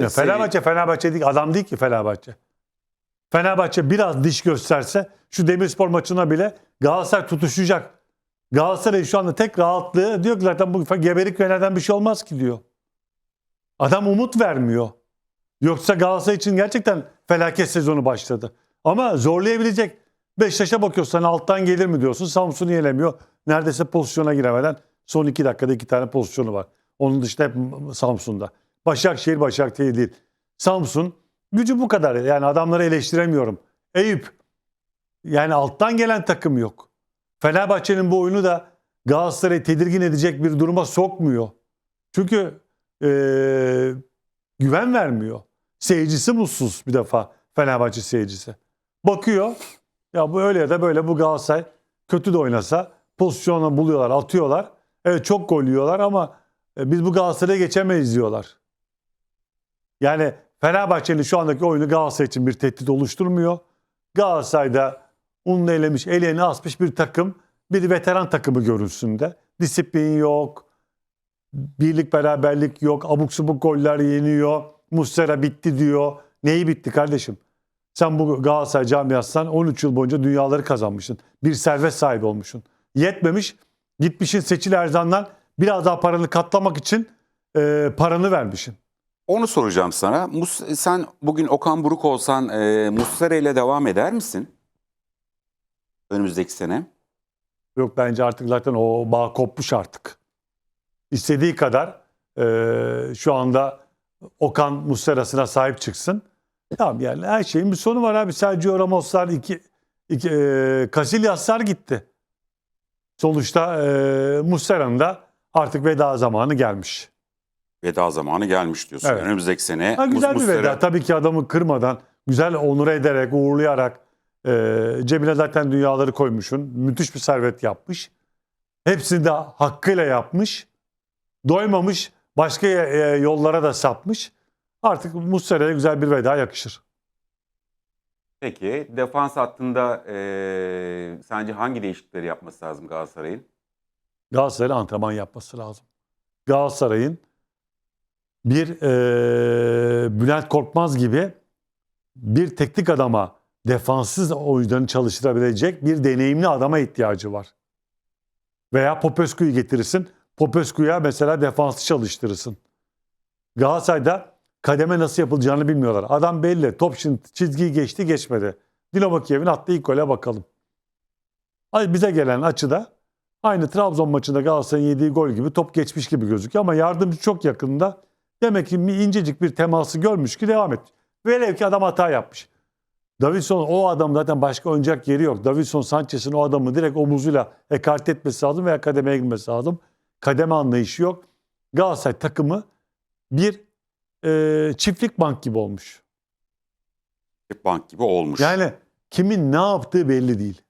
Ya Fenerbahçe Fenerbahçe değil adam değil ki Fenerbahçe. Fenerbahçe biraz diş gösterse şu Demirspor maçına bile Galatasaray tutuşacak. Galatasaray şu anda tek rahatlığı diyor ki zaten bu geberik venerden bir şey olmaz ki diyor. Adam umut vermiyor. Yoksa Galatasaray için gerçekten felaket sezonu başladı. Ama zorlayabilecek. Beşiktaş'a bakıyorsan alttan gelir mi diyorsun. Samsun'u yenemiyor. Neredeyse pozisyona giremeden son iki dakikada iki tane pozisyonu var. Onun dışında hep Samsun'da. Başakşehir Başakşehir değil. Samsun gücü bu kadar. Yani adamları eleştiremiyorum. Eyüp yani alttan gelen takım yok. Fenerbahçe'nin bu oyunu da Galatasaray'ı tedirgin edecek bir duruma sokmuyor. Çünkü eee, güven vermiyor. Seyircisi mutsuz bir defa Fenerbahçe seyircisi. Bakıyor ya bu öyle ya da böyle bu Galatasaray kötü de oynasa pozisyonu buluyorlar, atıyorlar. Evet çok gol yiyorlar ama e, biz bu Galatasaray'a geçemeyiz diyorlar. Yani Fenerbahçe'nin şu andaki oyunu Galatasaray için bir tehdit oluşturmuyor. Galatasaray'da ununu elemiş, eleğini asmış bir takım, bir veteran takımı görünsün de. Disiplin yok, birlik beraberlik yok, abuk subuk goller yeniyor. Muslera bitti diyor. Neyi bitti kardeşim? Sen bu Galatasaray camiasından 13 yıl boyunca dünyaları kazanmışsın. Bir servet sahibi olmuşsun. Yetmemiş, gitmişin Seçil Erzan'dan biraz daha paranı katlamak için e, paranı vermişsin. Onu soracağım sana. Mus- sen bugün Okan Buruk olsan e, Muslera ile devam eder misin? Önümüzdeki sene. Yok bence artık zaten o bağ kopmuş artık. İstediği kadar e, şu anda Okan Muslera'sına sahip çıksın. Tamam yani her şeyin bir sonu var abi. Sergio Ramos'lar, iki, iki, e, Casillas'lar gitti. Sonuçta e, Muslera'nın da artık veda zamanı gelmiş. Veda zamanı gelmiş diyorsun. Evet. Önümüzdeki sene Ha, güzel Mus- bir veda. Tabii ki adamı kırmadan, güzel onur ederek, uğurlayarak e, cebine zaten dünyaları koymuşsun. Müthiş bir servet yapmış. Hepsini de hakkıyla yapmış. Doymamış, başka e, yollara da sapmış. Artık Muslera'ya güzel bir veda yakışır. Peki defans hattında e, sence hangi değişiklikleri yapması lazım Galatasaray'ın? Galatasaray'ın antrenman yapması lazım. Galatasaray'ın bir e, Bülent Korkmaz gibi bir teknik adama defanssız oyuncularını çalıştırabilecek bir deneyimli adama ihtiyacı var. Veya Popescu'yu getirirsin. Popescu'ya mesela defansı çalıştırırsın. Galatasaray'da kademe nasıl yapılacağını bilmiyorlar. Adam belli. Top şimdi çizgiyi geçti geçmedi. Dinamo Kiev'in attığı ilk gole bakalım. Ay bize gelen açıda aynı Trabzon maçında Galatasaray'ın yediği gol gibi top geçmiş gibi gözüküyor ama yardımcı çok yakında. Demek ki incecik bir teması görmüş ki devam et. Velev ki adam hata yapmış. Davinson o adam zaten başka oynayacak yeri yok. Davinson Sanchez'in o adamı direkt omuzuyla ekart etmesi lazım veya kademeye girmesi lazım. Kademe anlayışı yok. Galatasaray takımı bir e, çiftlik bank gibi olmuş. Bank gibi olmuş. Yani kimin ne yaptığı belli değil.